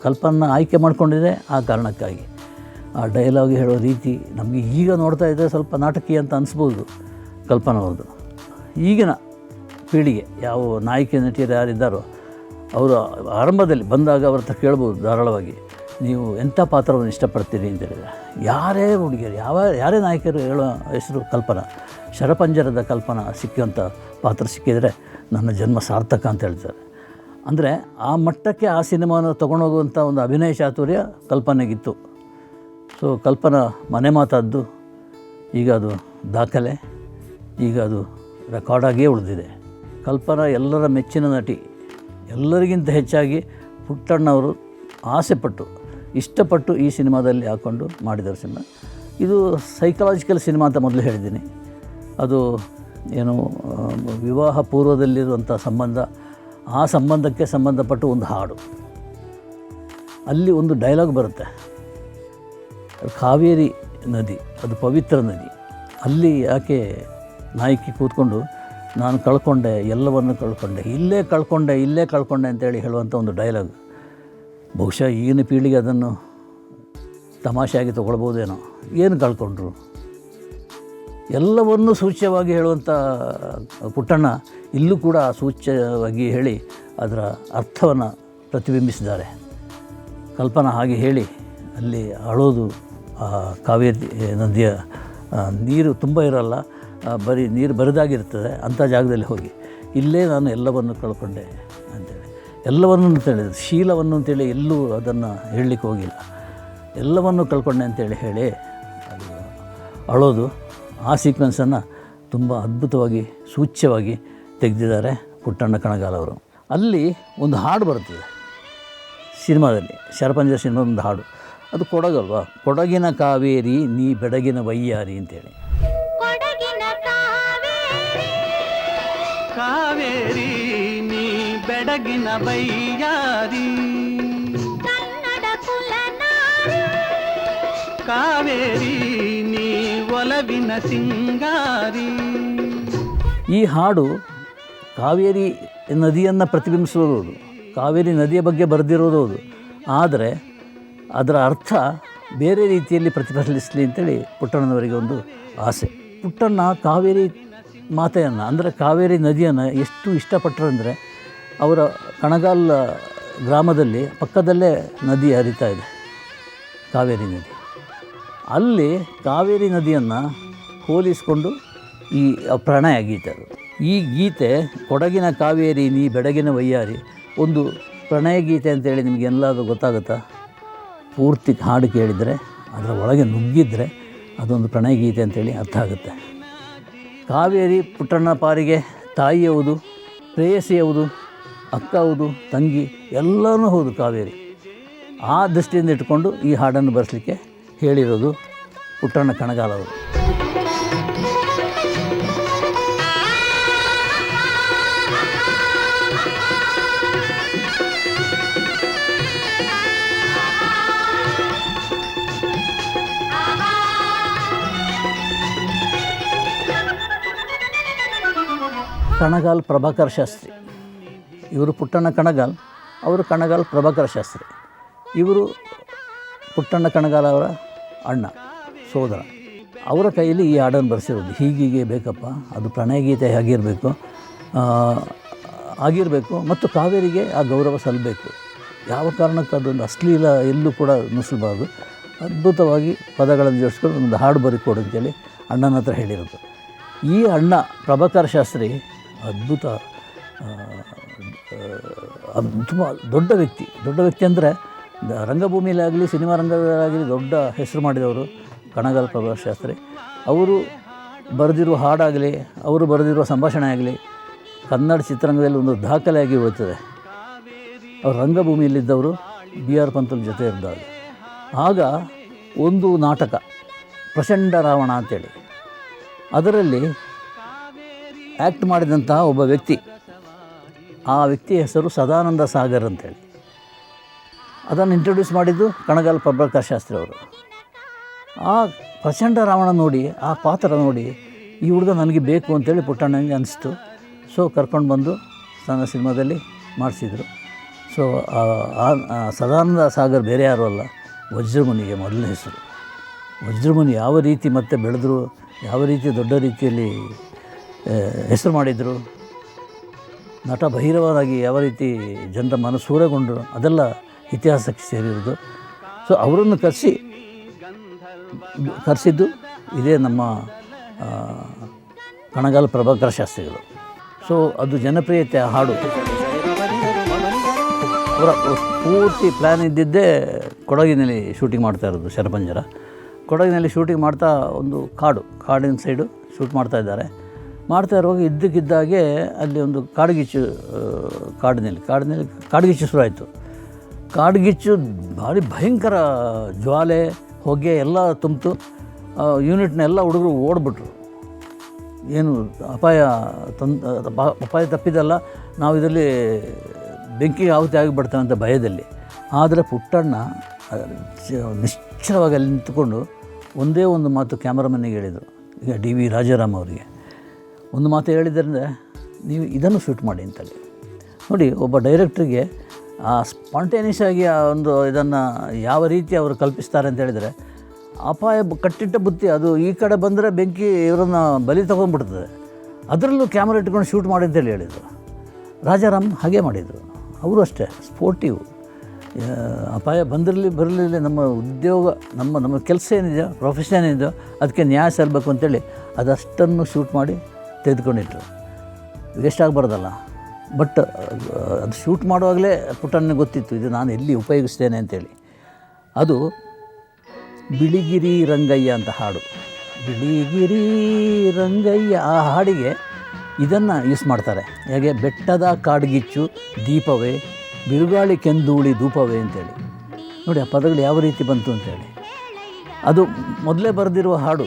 ಕಲ್ಪನ ಆಯ್ಕೆ ಮಾಡಿಕೊಂಡಿದೆ ಆ ಕಾರಣಕ್ಕಾಗಿ. ಆ ಡೈಲಾಗ್ ಹೇಳೋ ರೀತಿ ನಮಗೆ ಈಗ ನೋಡ್ತಾ ಇದ್ದರೆ ಸ್ವಲ್ಪ ನಾಟಕೀಯ ಅಂತ ಅನಿಸ್ಬೋದು ಕಲ್ಪನ ಅವ್ರದ್ದು. ಈಗಿನ ಪೀಳಿಗೆ ಯಾವ ನಾಯಕಿ ನಟಿಯರು ಯಾರಿದ್ದಾರೋ ಅವರು ಆರಂಭದಲ್ಲಿ ಬಂದಾಗ ಅವ್ರ ಹತ್ರ ಕೇಳ್ಬೋದು ಧಾರಾಳವಾಗಿ, ನೀವು ಎಂಥ ಪಾತ್ರವನ್ನು ಇಷ್ಟಪಡ್ತೀರಿ ಅಂತ ಹೇಳಿದರೆ. ಯಾರೇ ಹುಡುಗಿಯರು, ಯಾವ, ಯಾರೇ ನಾಯಕರು ಹೇಳೋ ಹೆಸರು ಕಲ್ಪನಾ, ಶರಪಂಜರದ ಕಲ್ಪನಾ ಸಿಕ್ಕಂಥ ಪಾತ್ರ ಸಿಕ್ಕಿದರೆ ನನ್ನ ಜನ್ಮ ಸಾರ್ಥಕ ಅಂತ ಹೇಳ್ತಾರೆ. ಅಂದರೆ ಆ ಮಟ್ಟಕ್ಕೆ ಆ ಸಿನಿಮಾನ ತೊಗೊಂಡೋಗುವಂಥ ಒಂದು ಅಭಿನಯ ಚಾತುರ್ಯ ಕಲ್ಪನೆಗಿತ್ತು. ಸೊ ಕಲ್ಪನಾ ಮನೆ ಮಾತಾದ್ದು, ಈಗ ಅದು ದಾಖಲೆ, ಈಗ ಅದು ರೆಕಾರ್ಡಾಗಿಯೇ ಉಳಿದಿದೆ. ಕಲ್ಪನಾ ಎಲ್ಲರ ಮೆಚ್ಚಿನ ನಟಿ, ಎಲ್ಲರಿಗಿಂತ ಹೆಚ್ಚಾಗಿ ಪುಟ್ಟಣ್ಣವರು ಆಸೆಪಟ್ಟು, ಇಷ್ಟಪಟ್ಟು ಈ ಸಿನಿಮಾದಲ್ಲಿ ಹಾಕ್ಕೊಂಡು ಮಾಡಿದರು ಸಿನಿಮಾ. ಇದು ಸೈಕಲಾಜಿಕಲ್ ಸಿನಿಮಾ ಅಂತ ಮೊದಲು ಹೇಳಿದ್ದೀನಿ. ಅದು ಏನು ವಿವಾಹ ಪೂರ್ವದಲ್ಲಿರುವಂಥ ಸಂಬಂಧ ಆ ಸಂಬಂಧಕ್ಕೆ ಸಂಬಂಧಪಟ್ಟು ಒಂದು ಹಾಡು. ಅಲ್ಲಿ ಒಂದು ಡೈಲಾಗ್ ಬರುತ್ತೆ. ಕಾವೇರಿ ನದಿ, ಅದು ಪವಿತ್ರ ನದಿ. ಅಲ್ಲಿ ಯಾಕೆ ನಾಯಕಿ ಕೂತ್ಕೊಂಡು, ನಾನು ಕಳ್ಕೊಂಡೆ, ಎಲ್ಲವನ್ನು ಕಳ್ಕೊಂಡೆ, ಇಲ್ಲೇ ಕಳ್ಕೊಂಡೆ ಇಲ್ಲೇ ಕಳ್ಕೊಂಡೆ ಅಂತೇಳಿ ಹೇಳುವಂಥ ಒಂದು ಡೈಲಾಗ್. ಬಹುಶಃ ಈಗಿನ ಪೀಳಿಗೆ ಅದನ್ನು ತಮಾಷೆಯಾಗಿ ತೊಗೊಳ್ಬೋದೇನೋ. ಏನು ಕಳ್ಕೊಂಡ್ರು? ಎಲ್ಲವನ್ನೂ ಸೂಚ್ಯವಾಗಿ ಹೇಳುವಂಥ ಪುಟ್ಟಣ್ಣ ಇಲ್ಲೂ ಕೂಡ ಸೂಚ್ಯವಾಗಿ ಹೇಳಿ ಅದರ ಅರ್ಥವನ್ನು ಪ್ರತಿಬಿಂಬಿಸಿದ್ದಾರೆ. ಕಲ್ಪನಾ ಹಾಗೆ ಹೇಳಿ ಅಲ್ಲಿ ಅಳೋದು ಆ ಕಾವೇರಿ ನದಿಯ ನೀರು ತುಂಬ ಇರಲ್ಲ ಬರೀ ನೀರು ಬರಿದಾಗಿರ್ತದೆ ಅಂಥ ಜಾಗದಲ್ಲಿ ಹೋಗಿ. ಇಲ್ಲೇ ನಾನು ಎಲ್ಲವನ್ನು ಕಳ್ಕೊಂಡೆ ಅಂತೇಳಿ. ಎಲ್ಲವನ್ನು ಅಂತೇಳಿ ಶೀಲವನ್ನು ಅಂತೇಳಿ ಎಲ್ಲೂ ಅದನ್ನು ಹೇಳಲಿಕ್ಕೆ ಹೋಗಿಲ್ಲ. ಎಲ್ಲವನ್ನು ಕಳ್ಕೊಂಡೆ ಅಂತೇಳಿ ಹೇಳಿ ಅದು ಅಳೋದು. ಆ ಸೀಕ್ವೆನ್ಸನ್ನು ತುಂಬ ಅದ್ಭುತವಾಗಿ ಸೂಚ್ಯವಾಗಿ ತೆಗೆದಿದ್ದಾರೆ ಪುಟ್ಟಣ್ಣ ಕಣಗಾಲ್ ಅವರು. ಅಲ್ಲಿ ಒಂದು ಹಾಡು ಬರ್ತದೆ ಸಿನಿಮಾದಲ್ಲಿ ಶರಪಂಜ ಸಿನಿಮಾದ ಒಂದು ಹಾಡು. ಅದು ಕೊಡಗಲ್ವಾ? ಕೊಡಗಿನ ಕಾವೇರಿ ನೀ ಬೆಡಗಿನ ವೈಯಾರಿ ಅಂತೇಳಿ. ಕೊಡಗಿನ ಕಾವೇರಿ. ಕಾವೇರಿ ನೀ ಬೆಡಗಿನ ಬೈಯಾರಿ ಕನ್ನಡ ಕುಲನಾರಿ ಕಾವೇರಿ ಒಲವಿನ ಸಿಂಗಾರಿ. ಈ ಹಾಡು ಕಾವೇರಿ ನದಿಯನ್ನು ಪ್ರತಿಬಿಂಬಿಸೋದು ಕಾವೇರಿ ನದಿಯ ಬಗ್ಗೆ ಬರೆದಿರೋದು ಆದರೆ ಅದರ ಅರ್ಥ ಬೇರೆ ರೀತಿಯಲ್ಲಿ ಪ್ರತಿಫಲಿಸಲಿ ಅಂತೇಳಿ ಪುಟ್ಟಣ್ಣನವರಿಗೆ ಒಂದು ಆಸೆ. ಪುಟ್ಟಣ್ಣ ಕಾವೇರಿ ಮಾತೆಯನ್ನು, ಅಂದರೆ ಕಾವೇರಿ ನದಿಯನ್ನು ಎಷ್ಟು ಇಷ್ಟಪಟ್ಟರೆಂದರೆ ಅವರ ಕಣಗಾಲ್ ಗ್ರಾಮದಲ್ಲಿ ಪಕ್ಕದಲ್ಲೇ ನದಿ ಹರಿತಾ ಇದೆ, ಕಾವೇರಿ ನದಿ. ಅಲ್ಲಿ ಕಾವೇರಿ ನದಿಯನ್ನು ಹೋಲಿಸಿಕೊಂಡು ಈ ಪ್ರಣಯ ಗೀತೆ ಅದು. ಈ ಗೀತೆ ಕೊಡಗಿನ ಕಾವೇರಿ, ನೀ ಬೆಡಗಿನ ವೈಯಾರಿ ಒಂದು ಪ್ರಣಯ ಗೀತೆ ಅಂತೇಳಿ ನಿಮಗೆಲ್ಲಾದರೂ ಗೊತ್ತಾಗುತ್ತಾ? ಪೂರ್ತಿ ಹಾಡು ಕೇಳಿದರೆ, ಅದರ ಒಳಗೆ ನುಗ್ಗಿದ್ರೆ ಅದೊಂದು ಪ್ರಣಯ ಗೀತೆ ಅಂತೇಳಿ ಅರ್ಥ ಆಗುತ್ತೆ. ಕಾವೇರಿ ಪುಟ್ಟಣ್ಣ ಪಾರಿಗೆ ತಾಯಿ ಹೌದು, ಪ್ರೇಯಸಿ ಹೌದು, ಅಕ್ಕ ಹೌದು, ತಂಗಿ ಎಲ್ಲನೂ ಹೌದು ಕಾವೇರಿ. ಆ ದೃಷ್ಟಿಯಿಂದ ಇಟ್ಕೊಂಡು ಈ ಹಾಡನ್ನು ಬರೆಸಲಿಕ್ಕೆ ಹೇಳಿರೋದು ಪುಟ್ಟಣ್ಣ ಕಣಗಾಲ ಅವರು. ಕಣಗಾಲ್ ಪ್ರಭಾಕರ್ ಶಾಸ್ತ್ರಿ. ಇವರು ಪುಟ್ಟಣ್ಣ ಕಣಗಾಲ್, ಅವರು ಕಣಗಾಲ್ ಪ್ರಭಾಕರ್ ಶಾಸ್ತ್ರಿ. ಇವರು ಪುಟ್ಟಣ್ಣ ಕಣಗಾಲ್ ಅವರ ಅಣ್ಣ, ಸೋದರ, ಅವರ ಕೈಯಲ್ಲಿ ಈ ಹಾಡನ್ನು ಬರೆಸಿರೋದು. ಹೀಗೀಗೆ ಬೇಕಪ್ಪ, ಅದು ಪ್ರಣಯಗೀತೆ ಆಗಿರಬೇಕು ಆಗಿರಬೇಕು, ಮತ್ತು ಕಾವೇರಿಗೆ ಆ ಗೌರವ ಸಲ್ಲಬೇಕು ಯಾವ ಕಾರಣಕ್ಕೂ ಅದೊಂದು ಅಶ್ಲೀಲ, ಎಲ್ಲೂ ಕೂಡ ನುಸುಳಬಾರ್ದು. ಅದ್ಭುತವಾಗಿ ಪದಗಳನ್ನು ಜೋಡಿಸ್ಕೊಂಡು ಒಂದು ಹಾಡು ಬರಿಕೊಡು ಅಂತೇಳಿ ಅಣ್ಣನ ಹತ್ರ ಹೇಳಿರೋದು. ಈ ಅಣ್ಣ ಪ್ರಭಾಕರ್ ಶಾಸ್ತ್ರಿ ಅದ್ಭುತ, ತುಂಬ ದೊಡ್ಡ ವ್ಯಕ್ತಿ. ದೊಡ್ಡ ವ್ಯಕ್ತಿ ಅಂದರೆ ರಂಗಭೂಮಿಯಲ್ಲಿ ಆಗಲಿ ಸಿನಿಮಾ ರಂಗದಲ್ಲಾಗಲಿ ದೊಡ್ಡ ಹೆಸರು ಮಾಡಿದವರು ಕಣಗಾಲ್ ಪ್ರಭಾ ಶಾಸ್ತ್ರಿ. ಅವರು ಬರೆದಿರುವ ಹಾಡಾಗಲಿ, ಅವರು ಬರೆದಿರುವ ಸಂಭಾಷಣೆ ಆಗಲಿ ಕನ್ನಡ ಚಿತ್ರರಂಗದಲ್ಲಿ ಒಂದು ದಾಖಲೆಯಾಗಿ ಉಳಿತದೆ ಅವರು ರಂಗಭೂಮಿಯಲ್ಲಿದ್ದವರು ಬಿ ಆರ್ ಪಂತಲ್ ಜೊತೆ ಇದ್ದಾಗ ಆಗ ಒಂದು ನಾಟಕ, ಪ್ರಚಂಡ ರಾವಣ ಅಂತೇಳಿ. ಅದರಲ್ಲಿ ಆ್ಯಕ್ಟ್ ಮಾಡಿದಂತಹ ಒಬ್ಬ ವ್ಯಕ್ತಿ, ಆ ವ್ಯಕ್ತಿಯ ಹೆಸರು ಸದಾನಂದ ಸಾಗರ್ ಅಂತೇಳಿ. ಅದನ್ನು ಇಂಟ್ರೊಡ್ಯೂಸ್ ಮಾಡಿದ್ದು ಕಣಗಾಲ್ ಪ್ರಭಾಕರ್ ಶಾಸ್ತ್ರಿ ಅವರು. ಆ ಪ್ರಚಂಡ ರಾವಣ ನೋಡಿ, ಆ ಪಾತ್ರ ನೋಡಿ, ಈ ಹುಡುಗ ನನಗೆ ಬೇಕು ಅಂತೇಳಿ ಪುಟ್ಟಣ್ಣನಿಗೆ ಅನಿಸ್ತು. ಸೊ ಕರ್ಕೊಂಡು ಬಂದು ನನ್ನ ಸಿನಿಮಾದಲ್ಲಿ ಮಾಡಿಸಿದರು. ಸೊ ಸದಾನಂದ ಸಾಗರ್ ಬೇರೆ ಯಾರು ಅಲ್ಲ, ವಜ್ರಮುನಿಗೆ ಮೊದಲನೇ ಹೆಸರು. ವಜ್ರಮುನಿ ಯಾವ ರೀತಿ ಮತ್ತೆ ಬೆಳೆದ್ರು, ಯಾವ ರೀತಿ ದೊಡ್ಡ ರೀತಿಯಲ್ಲಿ ಹೆಸರು ಮಾಡಿದರು, ನಟ ಭೈರವರಾಗಿ ಯಾವ ರೀತಿ ಜನರ ಮನಸೂರೆಗೊಂಡರು ಅದೆಲ್ಲ ಇತಿಹಾಸಕ್ಕೆ ಸೇರಿರೋದು. ಸೊ ಅವರನ್ನು ಕರೆಸಿ, ಕರೆಸಿದ್ದು ಇದೇ ನಮ್ಮ ಕಣಗಾಲ ಪ್ರಭಾಕರ ಶಾಸ್ತ್ರಿಗಳು. ಸೊ ಅದು ಜನಪ್ರಿಯತೆ ಹಾಡು. ಅವರ ಪೂರ್ತಿ ಪ್ಲ್ಯಾನ್ ಇದ್ದಿದ್ದೇ ಕೊಡಗಿನಲ್ಲಿ ಶೂಟಿಂಗ್ ಮಾಡ್ತಾ ಇರೋದು ಶರಪಂಜರ. ಕೊಡಗಿನಲ್ಲಿ ಶೂಟಿಂಗ್ ಮಾಡ್ತಾ ಒಂದು ಕಾಡು, ಕಾಡಿನ ಸೈಡು ಶೂಟ್ ಮಾಡ್ತಾ ಇದ್ದಾರೆ. ಮಾಡ್ತಾ ಇರುವಾಗ ಇದ್ದಕ್ಕಿದ್ದಾಗೆ ಅಲ್ಲಿ ಒಂದು ಕಾಡುಗಿಚ್ಚು ಕಾಡಿನಲ್ಲಿ ಕಾಡಿನಲ್ಲಿ ಕಾಡುಗಿಚ್ಚು ಶುರು ಶುರುವಾಯಿತು ಕಾಡ್ಗಿಚ್ಚು ಭಾರಿ ಭಯಂಕರ ಜ್ವಾಲೆ, ಹೊಗೆ ಎಲ್ಲ ತುಂಬಿತು. ಯೂನಿಟ್ನೆಲ್ಲ ಹುಡುಗರು ಓಡ್ಬಿಟ್ರು. ಏನು ಅಪಾಯ ತಂದು ಅಪಾಯ ತಪ್ಪಿದಲ್ಲ. ನಾವು ಇದರಲ್ಲಿ ಬೆಂಕಿ ಆಹುತಿ ಆಗಿಬಿಡ್ತೇವೆ ಅಂತ ಭಯದಲ್ಲಿ. ಆದರೆ ಪುಟ್ಟಣ್ಣ ನಿಶ್ಚಲವಾಗಿ ಅಲ್ಲಿ ನಿಂತುಕೊಂಡು ಒಂದೇ ಒಂದು ಮಾತು ಕ್ಯಾಮ್ರಾಮನ್ನಿಗೆ ಹೇಳಿದರು. ಈಗ ಡಿ ವಿ ರಾಜಾರಾಮ್ ಅವರಿಗೆ. ಒಂದು ಮಾತು ಹೇಳಿದ್ರಿಂದ ನೀವು ಇದನ್ನು ಶೂಟ್ ಮಾಡಿ ಅಂತೇಳಿ. ನೋಡಿ, ಒಬ್ಬ ಡೈರೆಕ್ಟ್ರಿಗೆ ಸ್ಪಾಂಟೇನಿಯಸ್ ಆಗಿ ಆ ಒಂದು ಇದನ್ನು ಯಾವ ರೀತಿ ಅವರು ಕಲ್ಪಿಸ್ತಾರೆ ಅಂತ ಹೇಳಿದರೆ, ಅಪಾಯ ಕಟ್ಟಿಟ್ಟ ಬುತ್ತಿ ಅದು ಈ ಕಡೆ ಬಂದರೆ ಬೆಂಕಿ ಇವರನ್ನು ಬಲಿ ತೊಗೊಂಡ್ಬಿಡ್ತದೆ. ಅದರಲ್ಲೂ ಕ್ಯಾಮ್ರಾ ಇಟ್ಕೊಂಡು ಶೂಟ್ ಮಾಡಿ ಅಂತೇಳಿ ಹೇಳಿದರು. ರಾಜಾರಾಮ್ ಹಾಗೆ ಮಾಡಿದರು. ಅವರು ಅಷ್ಟೇ, ಸ್ಪೋರ್ಟಿವ್. ಅಪಾಯ ಬಂದಿರಲಿ, ಬರಲಿಲ್ಲ, ನಮ್ಮ ಉದ್ಯೋಗ, ನಮ್ಮ ನಮ್ಮ ಕೆಲಸ ಏನಿದೆಯೋ ಪ್ರೊಫೆಷನ್ ಏನಿದೆಯೋ, ಅದಕ್ಕೆ ನ್ಯಾಯ ಸಲ್ಲಬೇಕು ಅಂತೇಳಿ ಅದಷ್ಟನ್ನು ಶೂಟ್ ಮಾಡಿ ತೆಗೆದುಕೊಂಡಿಟ್ರು ವೇಸ್ಟ್ ಆಗಬಾರ್ದಲ್ಲ. ಬಟ್ ಅದು ಶೂಟ್ ಮಾಡುವಾಗಲೇ ಪುಟ್ಟನಿಗೆ ಗೊತ್ತಿತ್ತು, ಇದು ನಾನು ಎಲ್ಲಿ ಉಪಯೋಗಿಸ್ತೇನೆ ಅಂತೇಳಿ. ಅದು ಬಿಳಿಗಿರಿ ರಂಗಯ್ಯ ಅಂತ ಹಾಡು. ಬಿಳಿಗಿರಿ ರಂಗಯ್ಯ ಆ ಹಾಡಿಗೆ ಇದನ್ನು ಯೂಸ್ ಮಾಡ್ತಾರೆ. ಹೇಗೆ, ಬೆಟ್ಟದ ಕಾಡ್ಗಿಚ್ಚು ದೀಪವೇ, ಬಿರುಗಾಳಿ ಕೆಂದೂಳಿ ಧೂಪವೇ ಅಂತೇಳಿ. ನೋಡಿ, ಆ ಪದಗಳು ಯಾವ ರೀತಿ ಬಂತು ಅಂತೇಳಿ. ಅದು ಮೊದಲೇ ಬರೆದಿರುವ ಹಾಡು.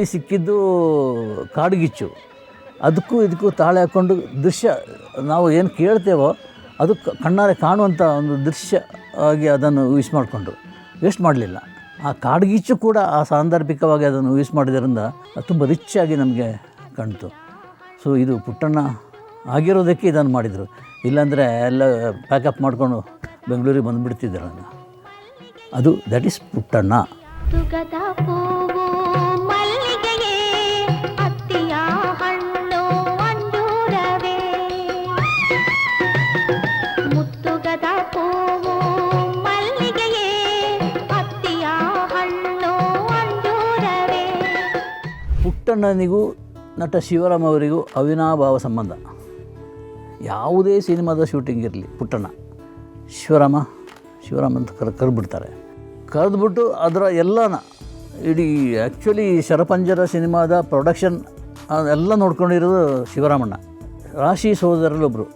ಇಲ್ಲಿ ಸಿಕ್ಕಿದ್ದು ಕಾಡುಗಿಚ್ಚು. ಅದಕ್ಕೂ ಇದಕ್ಕೂ ತಾಳೆ ಹಾಕ್ಕೊಂಡು ದೃಶ್ಯ ನಾವು ಏನು ಕೇಳ್ತೇವೋ ಅದು ಕಣ್ಣಾರೆ ಕಾಣುವಂಥ ಒಂದು ದೃಶ್ಯ ಆಗಿ ಅದನ್ನು ಯೂಸ್ ಮಾಡಿಕೊಂಡು ವೇಸ್ಟ್ ಮಾಡಲಿಲ್ಲ. ಆ ಕಾಡ್ಗಿಚ್ಚು ಕೂಡ ಆ ಸಾಂದರ್ಭಿಕವಾಗಿ ಅದನ್ನು ಯೂಸ್ ಮಾಡಿದ್ರಿಂದ ತುಂಬ ರಿಚ್ ಆಗಿ ನಮಗೆ ಕಾಣ್ತು ಸೊ ಇದು ಪುಟ್ಟಣ್ಣ ಆಗಿರೋದಕ್ಕೆ ಇದನ್ನು ಮಾಡಿದರು. ಇಲ್ಲಾಂದರೆ ಎಲ್ಲ ಪ್ಯಾಕಪ್ ಮಾಡಿಕೊಂಡು ಬೆಂಗಳೂರಿಗೆ ಬಂದುಬಿಡ್ತಿದ್ದೆ ನಾನು ಅದು ದಟ್ ಈಸ್ ಪುಟ್ಟಣ್ಣ. ಪುಟ್ಟಣ್ಣನಿಗೂ ನಟ ಶಿವರಾಮ್ ಅವರಿಗೂ ಅವಿನಾಭಾವ ಸಂಬಂಧ. ಯಾವುದೇ ಸಿನಿಮಾದ ಶೂಟಿಂಗ್ ಇರಲಿ, ಪುಟ್ಟಣ್ಣ. ಶಿವರಾಮ, ಶಿವರಾಮ್ ಅಂತ ಕರ್, ಕರೆದ್ಬಿಡ್ತಾರೆ. ಕರೆದ್ಬಿಟ್ಟು ಅದರ ಎಲ್ಲನ, ಇಡೀ ಆ್ಯಕ್ಚುಲಿ ಶರಪಂಜರ ಸಿನಿಮಾದ ಪ್ರೊಡಕ್ಷನ್ ಎಲ್ಲ ನೋಡ್ಕೊಂಡಿರೋದು ಶಿವರಾಮಣ್ಣ. ರಾಶಿ ಸಹೋದರರಲ್ಲೊಬ್ಬರು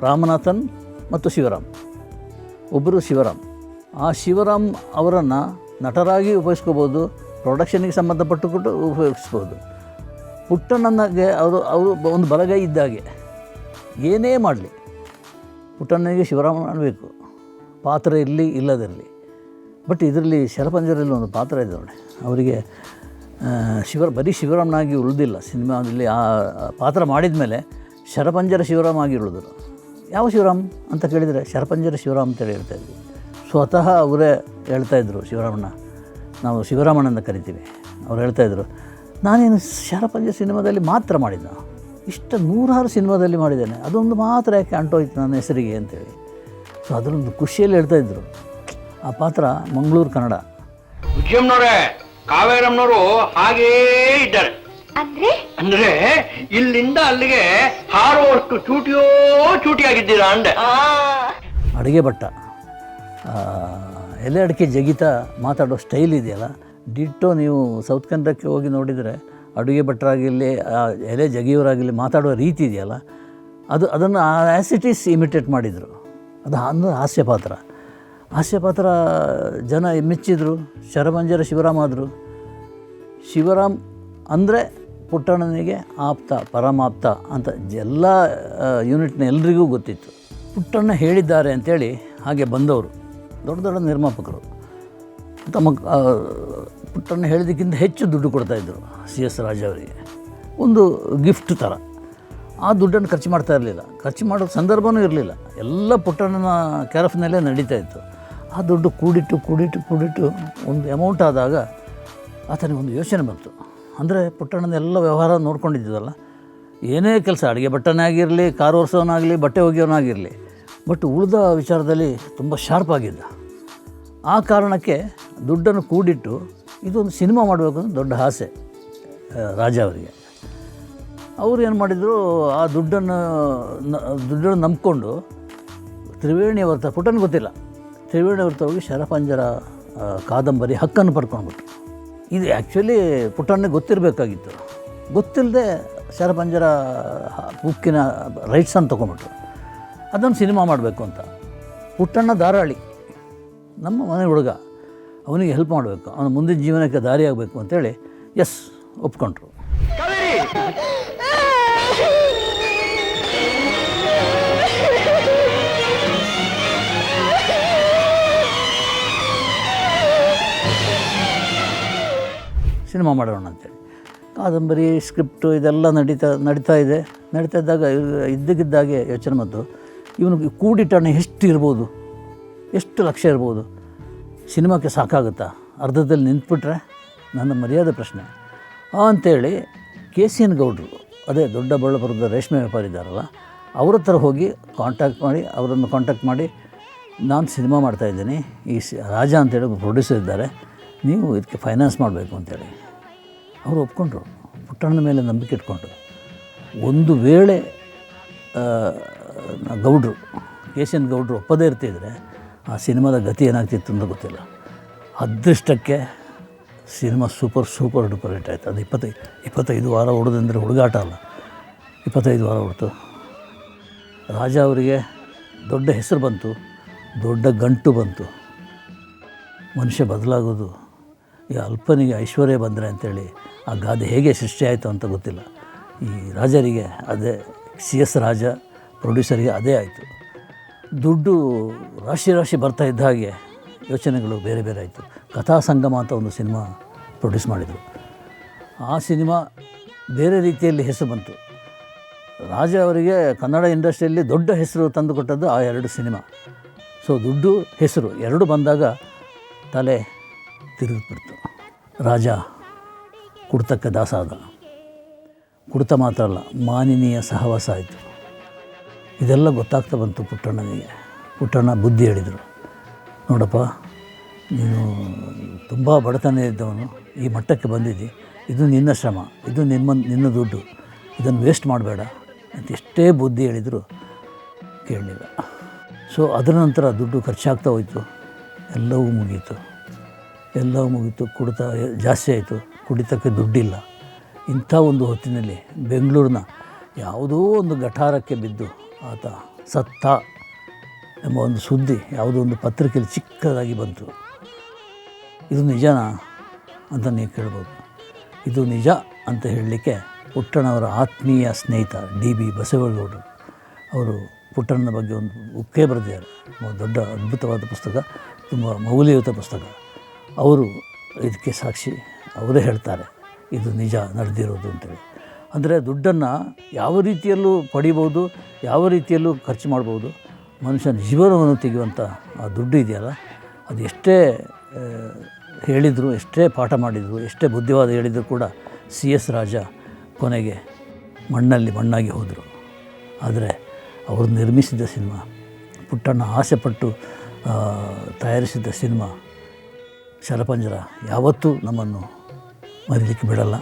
ರಾಮನಾಥನ್ ಮತ್ತು ಶಿವರಾಮ್. ಒಬ್ಬರು ಶಿವರಾಮ್. ಆ ಶಿವರಾಮ್ ಅವರನ್ನು ನಟರಾಗಿ ಉಪಯೋಗಿಸ್ಕೋಬೋದು ಪ್ರೊಡಕ್ಷನಿಗೆ ಸಂಬಂಧಪಟ್ಟು ಕೊಟ್ಟು ಉಪಯೋಗಿಸ್ಬೋದು. ಪುಟ್ಟಣ್ಣನಿಗೆ ಅವರು ಅವರು ಒಂದು ಬಲಗೈ ಇದ್ದಾಗೆ ಏನೇ ಮಾಡಲಿ. ಪುಟ್ಟಣ್ಣನಿಗೆ ಶಿವರಾಮ ಅನ್ನಬೇಕು ಪಾತ್ರ ಇರಲಿ, ಇಲ್ಲದಿರಲಿ. ಬಟ್ ಇದರಲ್ಲಿ ಶರಪಂಜರಲ್ಲಿ ಒಂದು ಪಾತ್ರ ಇದೆ ನೋಡಿ. ಅವರಿಗೆ ಶಿವ ಬರೀ ಶಿವರಾಮನಾಗಿ ಉಳಿದಿಲ್ಲ. ಸಿನಿಮಾದಲ್ಲಿ ಆ ಪಾತ್ರ ಮಾಡಿದ ಮೇಲೆ ಶರಪಂಜರ ಶಿವರಾಮ ಆಗಿ ಉಳಿದ್ರು. ಯಾವ ಶಿವರಾಮ್ ಅಂತ ಕೇಳಿದರೆ, ಶರಪಂಜರ ಶಿವರಾಮ್ ಅಂತೇಳಿ ಹೇಳ್ತಾ ಇದ್ವಿ. ಸ್ವತಃ ಅವರೇ ಹೇಳ್ತಾಯಿದ್ರು ಶಿವರಾಮಣ್ಣ ನಾವು ಶಿವರಾಮಣ್ಣ ಕರಿತೀವಿ. ಅವ್ರು ಹೇಳ್ತಾಯಿದ್ರು ನಾನೇನು ಶಾರಪಂಜ ಸಿನಿಮಾದಲ್ಲಿ ಮಾತ್ರ ಮಾಡಿದ್ದ ಇಷ್ಟು ನೂರಾರು ಸಿನಿಮಾದಲ್ಲಿ ಮಾಡಿದ್ದೇನೆ. ಅದೊಂದು ಮಾತ್ರ ಯಾಕೆ ಅಂಟೋಯ್ತು ನನ್ನ ಹೆಸರಿಗೆ ಅಂತೇಳಿ. ಸೊ ಅದರೊಂದು ಖುಷಿಯಲ್ಲಿ ಹೇಳ್ತಾಯಿದ್ರು ಆ ಪಾತ್ರ ಮಂಗಳೂರು ಕನ್ನಡ. ವಿಜಯಮ್ನವ್ರೆ ಕಾವೇರಮ್ಮನವರು ಹಾಗೇ ಇದ್ದಾರೆ. ಅಂದ್ರೆ? ಅಂದ್ರೆ ಇಲ್ಲಿಂದ ಅಲ್ಲಿಗೆ ಹಾರುವಷ್ಟು ಚೂಟಿಯೋ ಚೂಟಿಯಾಗಿದ್ದೀರಾ ಅಂದೆ. ಅಡುಗೆ ಭಟ್ಟ. ಆ, ಎಲೆ ಅಡಿಕೆ ಜಗಿತ ಮಾತಾಡೋ ಸ್ಟೈಲ್ ಇದೆಯಲ್ಲ ಡಿಟ್ಟೋ ನೀವು ಸೌತ್ ಕನ್ನಡಕ್ಕೆ ಹೋಗಿ ನೋಡಿದರೆ ಅಡುಗೆ ಭಟ್ರಾಗಿರಲಿ ಆ ಎಲೆ ಜಗಿಯವರಾಗಿರಲಿ ಮಾತಾಡುವ ರೀತಿ ಇದೆಯಲ್ಲ ಅದು ಅದನ್ನು ಆ್ಯಸಿಟೀಸ್ ಇಮಿಟೇಟ್ ಮಾಡಿದರು. ಅದು ಅಂದ್ರೆ ಹಾಸ್ಯಪಾತ್ರ ಪಾತ್ರ. ಹಾಸ್ಯ ಪಾತ್ರ ಜನ ಮೆಚ್ಚಿದರು ಶರಮಂಜರ ಶಿವರಾಮ್ ಆದರು. ಶಿವರಾಮ್ ಅಂದರೆ ಪುಟ್ಟಣ್ಣನಿಗೆ ಆಪ್ತ ಪರಮಾಪ್ತ ಅಂತ ಎಲ್ಲ ಯೂನಿಟ್ನ ಎಲ್ರಿಗೂ ಗೊತ್ತಿತ್ತು. ಪುಟ್ಟಣ್ಣ ಹೇಳಿದ್ದಾರೆ ಅಂಥೇಳಿ ಹಾಗೆ ಬಂದವರು ದೊಡ್ಡ ದೊಡ್ಡ ನಿರ್ಮಾಪಕರು. ತಮ್ಮ ಆ, ಪುಟ್ಟಣ್ಣ ಹೇಳಿದ್ದಕ್ಕಿಂತ ಹೆಚ್ಚು ದುಡ್ಡು ಕೊಡ್ತಾಯಿದ್ರು ಸಿ ಎಸ್ ರಾಜ ಅವರಿಗೆ. ಒಂದು ಗಿಫ್ಟ್ ಥರ. ಆ ದುಡ್ಡನ್ನು ಖರ್ಚು ಮಾಡ್ತಾ ಇರಲಿಲ್ಲ. ಖರ್ಚು ಮಾಡೋ ಸಂದರ್ಭವೂ ಇರಲಿಲ್ಲ. ಎಲ್ಲ ಪುಟ್ಟಣ್ಣನ ಕ್ಯಾರಫ್ನಲ್ಲೇ ನಡೀತಾ ಇತ್ತು. ಆ ದುಡ್ಡು ಕೂಡಿಟ್ಟು ಕೂಡಿಟ್ಟು ಕೂಡಿಟ್ಟು ಒಂದು ಅಮೌಂಟ್ ಆದಾಗ ಆತನಿಗೆ ಒಂದು ಯೋಚನೆ ಬಂತು. ಅಂದರೆ ಪುಟ್ಟಣ್ಣನ ಎಲ್ಲ ವ್ಯವಹಾರ ನೋಡ್ಕೊಂಡಿದ್ದಲ್ಲ ಏನೇ ಕೆಲಸ, ಅಡುಗೆ ಬಟ್ಟನೇ ಆಗಿರಲಿ ಕಾರು ಒರೆಸೋನಾಗಲಿ ಬಟ್ಟೆ ಒಗೆಯೋನಾಗಿರಲಿ ಬಟ್ ಉಳಿದ ವಿಚಾರದಲ್ಲಿ ತುಂಬ ಶಾರ್ಪ್ ಆಗಿದ್ದ. ಆ ಕಾರಣಕ್ಕೆ ದುಡ್ಡನ್ನು ಕೂಡಿಟ್ಟು ಇದೊಂದು ಸಿನಿಮಾ ಮಾಡಬೇಕು ಅಂತ ದೊಡ್ಡ ಆಸೆ ರಾಜ ಅವರಿಗೆ. ಅವ್ರು ಏನು ಮಾಡಿದರು, ಆ ದುಡ್ಡನ್ನು ದುಡ್ಡನ್ನು ನಂಬಿಕೊಂಡು ತ್ರಿವೇಣಿ ವರ್ತ ಪುಟನ್ ಗೊತ್ತಿಲ್ಲ, ತ್ರಿವೇಣಿ ವರ್ತ ಹೋಗಿ ಶರಪಂಜರ ಕಾದಂಬರಿ ಹಕ್ಕನ್ನು ಪಡ್ಕೊಂಡ್ಬಿಟ್ಟು ಇದು ಆ್ಯಕ್ಚುಲಿ ಪುಟನ್ನೇ ಗೊತ್ತಿರಬೇಕಾಗಿತ್ತು. ಗೊತ್ತಿಲ್ಲದೆ ಶರಪಂಜರ ಬುಕ್ಕಿನ ರೈಟ್ಸನ್ನು ತೊಗೊಂಡ್ಬಿಟ್ರು. ಅದನ್ನು ಸಿನಿಮಾ ಮಾಡಬೇಕು ಅಂತ. ಪುಟ್ಟಣ್ಣ ಧಾರಾಳಿ ನಮ್ಮ ಮನೆ ಹುಡುಗ. ಅವನಿಗೆ ಹೆಲ್ಪ್ ಮಾಡಬೇಕು. ಅವನು ಮುಂದಿನ ಜೀವನಕ್ಕೆ ದಾರಿ ಆಗಬೇಕು ಅಂತೇಳಿ ಎಸ್ ಒಪ್ಕೊಂಡ್ರು. ಸಿನಿಮಾ ಮಾಡೋಣ ಅಂತೇಳಿ. ಕಾದಂಬರಿ ಸ್ಕ್ರಿಪ್ಟು ಇದೆಲ್ಲ ನಡೀತಾ ನಡೀತಾ ಇದೆ. ನಡೀತಾ ಇದ್ದಾಗ ಇದ್ದಕ್ಕಿದ್ದಾಗೆ ಯೋಚನೆ ಮತ್ತು ಇವನು ಕೂಡಿಟ್ಟಣ್ಣ ಎಷ್ಟು ಇರ್ಬೋದು ಎಷ್ಟು ಲಕ್ಷ ಇರ್ಬೋದು? ಸಿನಿಮಾಕ್ಕೆ ಸಾಕಾಗುತ್ತಾ? ಅರ್ಧದಲ್ಲಿ ನಿಂತ್ಬಿಟ್ರೆ ನನ್ನ ಮರ್ಯಾದೆ ಪ್ರಶ್ನೆ. ಅಂಥೇಳಿ ಕೆ ಸಿ ಎನ್ ಗೌಡ್ರು, ಅದೇ ದೊಡ್ಡ ಬಳ್ಳಾಪುರದ ರೇಷ್ಮೆ ವ್ಯಾಪಾರಿ ಇದ್ದಾರಲ್ಲ, ಅವ್ರ ಹತ್ರ ಹೋಗಿ ಕಾಂಟ್ಯಾಕ್ಟ್ ಮಾಡಿ, ಅವರನ್ನು ಕಾಂಟ್ಯಾಕ್ಟ್ ಮಾಡಿ, ನಾನು ಸಿನಿಮಾ ಮಾಡ್ತಾಯಿದ್ದೀನಿ ಈ ಸಿ, ರಾಜ ಅಂತೇಳಿ ಪ್ರೊಡ್ಯೂಸರ್ ಇದ್ದಾರೆ, ನೀವು ಇದಕ್ಕೆ ಫೈನಾನ್ಸ್ ಮಾಡಬೇಕು ಅಂತೇಳಿ. ಅವರು ಒಪ್ಕೊಂಡ್ರು, ಪುಟ್ಟಣ್ಣನ ಮೇಲೆ ನಂಬಿಕೆ ಇಟ್ಕೊಂಡ್ರು. ಒಂದು ವೇಳೆ ಗೌಡ್ರು ಕೆ ಸಿ ಎನ್ ಗೌಡ್ರು ಒಪ್ಪದೇ ಇರ್ತಿದ್ರೆ ಆ ಸಿನಿಮಾದ ಗತಿ ಏನಾಗ್ತಿತ್ತು ಅಂತ ಗೊತ್ತಿಲ್ಲ. ಅದೃಷ್ಟಕ್ಕೆ cinema super super duper hit ಆಯಿತು. ಅದು ಇಪ್ಪತ್ತೈದು ಇಪ್ಪತ್ತೈದು ವಾರ ಹೊಡೆದಂದರೆ ಹುಡುಗಾಟ ಅಲ್ಲ. ಇಪ್ಪತ್ತೈದು ವಾರ ಹೊಡ್ತು ರಾಜ ಅವರಿಗೆ ದೊಡ್ಡ ಹೆಸರು ಬಂತು, ದೊಡ್ಡ ಗಂಟು ಬಂತು. ಮನುಷ್ಯ ಬದಲಾಗೋದು, ಈ ಅಲ್ಪನಿಗೆ ಐಶ್ವರ್ಯ ಬಂದರೆ ಅಂತೇಳಿ ಆ ಗಾದೆ ಹೇಗೆ ಸೃಷ್ಟಿ ಆಯಿತು ಅಂತ ಗೊತ್ತಿಲ್ಲ. ಈ ರಾಜರಿಗೆ ಅದೇ ಸಿ ಎಸ್ ರಾಜ, ಪ್ರೊಡ್ಯೂಸರಿಗೆ ಅದೇ ಆಯಿತು. ದುಡ್ಡು ರಾಶಿ ರಾಶಿ ಬರ್ತಾ ಇದ್ದ ಹಾಗೆ ಯೋಚನೆಗಳು ಬೇರೆ ಬೇರೆ ಆಯಿತು. ಕಥಾ ಸಂಗಮ ಅಂತ ಒಂದು ಸಿನಿಮಾ ಪ್ರೊಡ್ಯೂಸ್ ಮಾಡಿದರು. ಆ ಸಿನಿಮಾ ಬೇರೆ ರೀತಿಯಲ್ಲಿ ಹೆಸರು ಬಂತು. ರಾಜ ಅವರಿಗೆ ಕನ್ನಡ ಇಂಡಸ್ಟ್ರಿಯಲ್ಲಿ ದೊಡ್ಡ ಹೆಸರು ತಂದುಕೊಟ್ಟದ್ದು ಆ ಎರಡು ಸಿನಿಮಾ. ಸೊ ದುಡ್ಡು, ಹೆಸರು ಎರಡು ಬಂದಾಗ ತಲೆ ತಿರುಗಿಬಿಡ್ತು ರಾಜ ಕುಡ್ತಕ್ಕೆ ದಾಸ ಆದ. ಕುಡ್ತ ಮಾತ್ರ ಅಲ್ಲ, ಮಾನಿನೀಯ ಸಹವಾಸ ಆಯಿತು. ಇದೆಲ್ಲ ಗೊತ್ತಾಗ್ತಾ ಬಂತು ಪುಟ್ಟಣ್ಣನಿಗೆ ಪುಟ್ಟಣ್ಣ ಬುದ್ಧಿ ಹೇಳಿದರು. ನೋಡಪ್ಪ, ನೀನು ತುಂಬ ಬಡತನ ಇದ್ದವನು, ಈ ಮಟ್ಟಕ್ಕೆ ಬಂದಿದ್ದಿ. ಇದು ನಿನ್ನ ಶ್ರಮ, ಇದು ನಿಮ್ಮ, ನಿನ್ನ ದುಡ್ಡು. ಇದನ್ನು ವೇಸ್ಟ್ ಮಾಡಬೇಡ ಅಂತ ಎಷ್ಟೇ ಬುದ್ಧಿ ಹೇಳಿದರು ಕೇಳಲಿಲ್ಲ. ಸೊ ಅದರ ನಂತರ ದುಡ್ಡು ಖರ್ಚಾಗ್ತಾ ಹೋಯಿತು. ಎಲ್ಲವೂ ಮುಗೀತು. ಎಲ್ಲವೂ ಮುಗೀತು, ಕುಡಿತ, ಜಾಸ್ತಿ ಆಯಿತು. ಕುಡಿತಕ್ಕೆ ದುಡ್ಡಿಲ್ಲ. ಇಂಥ ಒಂದು ಹೊತ್ತಿನಲ್ಲಿ ಬೆಂಗಳೂರಿನ ಯಾವುದೋ ಒಂದು ಗಟಾರಕ್ಕೆ ಬಿದ್ದು ಆತ ಸತ್ತ ಎಂಬ ಒಂದು ಸುದ್ದಿ, ಯಾವುದೋ ಒಂದು ಪತ್ರಿಕೆಯಲ್ಲಿ ಚಿಕ್ಕದಾಗಿ ಬಂತು. ಇದು ನಿಜನಾ ಅಂತ ನೀವು ಕೇಳ್ಬೋದು. ಇದು ನಿಜ ಅಂತ ಹೇಳಲಿಕ್ಕೆ ಪುಟ್ಟಣ್ಣವರ ಆತ್ಮೀಯ ಸ್ನೇಹಿತ ಡಿ ಬಿ ಬಸವೇಗೌಡರು ಅವರು ಪುಟ್ಟಣ್ಣನ ಬಗ್ಗೆ ಒಂದು ಉಕ್ಕೇ ಬರೆದಿದ್ದಾರೆ. ದೊಡ್ಡ ಅದ್ಭುತವಾದ ಪುಸ್ತಕ, ತುಂಬ ಮೌಲ್ಯಯುತ ಪುಸ್ತಕ. ಅವರು ಇದಕ್ಕೆ ಸಾಕ್ಷಿ, ಅವರೇ ಹೇಳ್ತಾರೆ, ಇದು ನಿಜ, ನಡೆದಿರೋದು ಅಂತೇಳಿ. ಅಂದರೆ ದುಡ್ಡನ್ನು ಯಾವ ರೀತಿಯಲ್ಲೂ ಪಡಿಬೋದು, ಯಾವ ರೀತಿಯಲ್ಲೂ ಖರ್ಚು ಮಾಡ್ಬೋದು. ಮನುಷ್ಯನ ಜೀವನವನ್ನು ತೆಗೆಯುವಂಥ ಆ ದುಡ್ಡು ಇದೆಯಲ್ಲ, ಅದು ಎಷ್ಟೇ ಹೇಳಿದರು, ಎಷ್ಟೇ ಪಾಠ ಮಾಡಿದರು, ಎಷ್ಟೇ ಬುದ್ಧಿವಾದ ಹೇಳಿದರೂ ಕೂಡ ಸಿ ಎಸ್ ರಾಜ ಕೊನೆಗೆ ಮಣ್ಣಲ್ಲಿ ಮಣ್ಣಾಗಿ ಹೋದರು. ಆದರೆ ಅವರು ನಿರ್ಮಿಸಿದ ಸಿನಿಮಾ, ಪುಟ್ಟಣ್ಣ ಆಸೆಪಟ್ಟು ಪಟ್ಟು ತಯಾರಿಸಿದ ಸಿನಿಮಾ, ಶರಪಂಜರ, ಯಾವತ್ತೂ ನಮ್ಮನ್ನು ಮರೀಲಿಕ್ಕೆ ಬಿಡಲ್ಲ.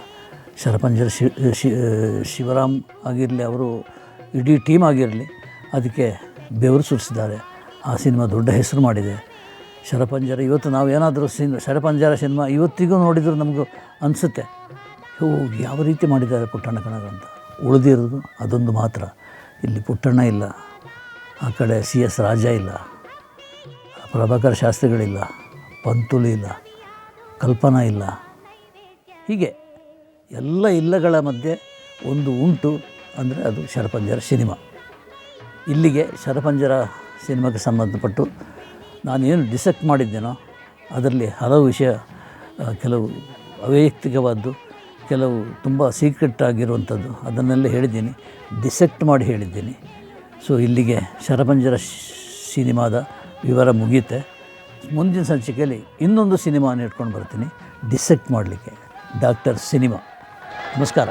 ಶಿ ಶಿ ಶಿವರಾಮ್ ಆಗಿರಲಿ, ಅವರು ಇಡೀ ಟೀಮ್ ಆಗಿರಲಿ, ಅದಕ್ಕೆ ಬೆವರು ಸುರಿಸಿದ್ದಾರೆ. ಆ ಸಿನಿಮಾ ದೊಡ್ಡ ಹೆಸರು ಮಾಡಿದೆ. ಶರಪಂಜರ ಇವತ್ತು ನಾವು ಏನಾದರೂ ಸಿನ್ ಶರಪಂಜರ ಸಿನಿಮಾ ಇವತ್ತಿಗೂ ನೋಡಿದರೂ ನಮಗೂ ಅನಿಸುತ್ತೆ. ಓ ಯಾವ ರೀತಿ ಮಾಡಿದ್ದಾರೆ ಪುಟ್ಟಣ್ಣ ಕಣಗಂತ ಉಳಿದಿರೋದು ಅದೊಂದು ಮಾತ್ರ. ಇಲ್ಲಿ ಪುಟ್ಟಣ್ಣ ಇಲ್ಲ, ಆ ಕಡೆ ಸಿ ಎಸ್ ರಾಜ ಇಲ್ಲ, ಪ್ರಭಾಕರ್ ಶಾಸ್ತ್ರಿಗಳಿಲ್ಲ, ಪಂತುಲಿ ಇಲ್ಲ, ಕಲ್ಪನಾ ಇಲ್ಲ. ಹೀಗೆ. ಎಲ್ಲ ಇಲ್ಲಗಳ ಮಧ್ಯೆ ಒಂದು ಉಂಟು ಅಂದರೆ ಅದು ಶರಪಂಜರ ಸಿನಿಮಾ. ಇಲ್ಲಿಗೆ ಶರಪಂಜರ ಸಿನಿಮಾಗೆ ಸಂಬಂಧಪಟ್ಟು ನಾನೇನು ಡಿಸೆಕ್ಟ್ ಮಾಡಿದ್ದೇನೋ ಅದರಲ್ಲಿ ಹಲವು ವಿಷಯ ಕೆಲವು ಅವೈಯಕ್ತಿಕವಾದ್ದು, ಕೆಲವು ತುಂಬ ಸೀಕ್ರೆಟ್ ಆಗಿರುವಂಥದ್ದು ಅದನ್ನೆಲ್ಲ ಹೇಳಿದ್ದೀನಿ, ಡಿಸೆಕ್ಟ್ ಮಾಡಿ ಹೇಳಿದ್ದೀನಿ. ಸೊ, ಇಲ್ಲಿಗೆ ಶರಪಂಜರ ಸಿನಿಮಾದ ವಿವರ ಮುಗಿಯುತ್ತೆ. ಮುಂದಿನ ಸಂಚಿಕೆಯಲ್ಲಿ ಇನ್ನೊಂದು ಸಿನಿಮಾನ ಇಟ್ಕೊಂಡು ಬರ್ತೀನಿ, ಡಿಸೆಕ್ಟ್ ಮಾಡಲಿಕ್ಕೆ. Doctor cinema. ನಮಸ್ಕಾರ.